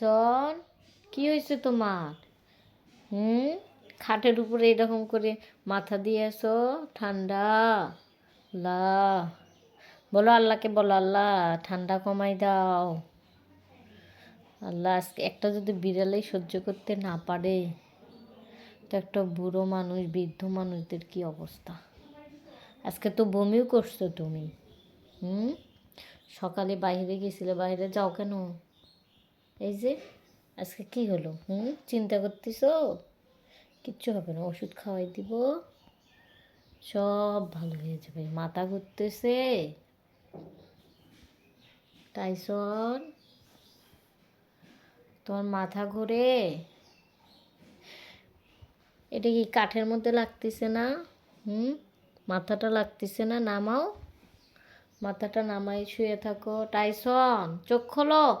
চল কি হয়েছে তোমার? হুম? খাটের উপরে এরকম করে মাথা দিয়ে আসো, ঠান্ডা। লা। বলো আল্লাহকে, বলো আল্লাহ, ঠান্ডা কমাই দাও। আল্লাহ, আজকে একটা যদি বিড়ালেই সহ্য করতে না পারে, তো একটা বুড়ো মানুষ, বৃদ্ধ মানুষদের কি অবস্থা? আজকে তো বমিও করছ তুমি। হুম? সকালে বাইরে গেছিলে, বাইরে যাও কেন? এই যে, আজকে কি হলো? হুম? চিন্তা করতেছ? কিচ্ছু হবে না, ওষুধ খাওয়াই দিব। সব ভালো হয়ে যাবে। মাথা ঘুরতেছে। টাইসন, তোমার মাথা ঘুরে। এটা কি কাঠের মধ্যে লাগতেছে না? হুম? মাথাটা লাগতেছে না? নামাও। মাথাটা নামাই শুয়ে থাকো। টাইসন, চোখ খোলো।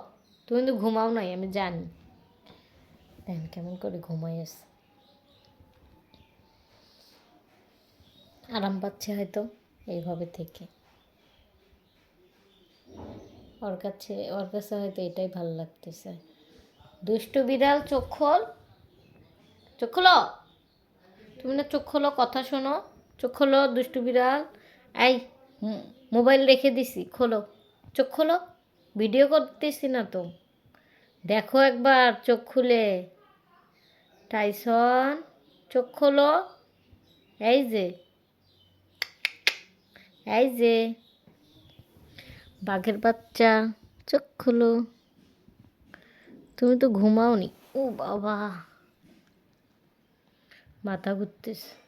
তুমি কিন্তু ঘুমাও নাই, আমি জানি। দেখেন কেমন করে ঘুমাই আছে। আরাম পাচ্ছে হয়তো এইভাবে থেকে। ওর কাছে ওর কাছে হয়তো এটাই ভালো লাগতেছে। দুষ্টু বিড়াল, চোখ খোল। চোখ খোলো। তুমি না চোখ খোলো, কথা শোনো। চোখ খোলো, দুষ্টু বিড়াল। এই মোবাইল রেখে দিছি, খোলো। চোখ খোলো। ভিডিও করতেছি না তো। দেখো একবার চোখ খুলে। টাইসন, চোখ খোলো। এই যে। এই যে। বাঘের বাচ্চা, চোখ খোলো। তুমি তো ঘুমাওনি। ও বাবা। মাথা ঘুরতেছে।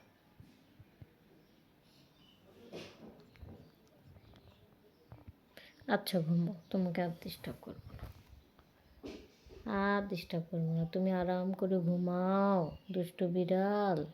আচ্ছা ঘুমো, তোমাকে আর ডিস্টার্ব করব না। আর ডিস্টার্ব করব না, তুমি আরাম করে ঘুমাও, দুষ্টু বিড়াল।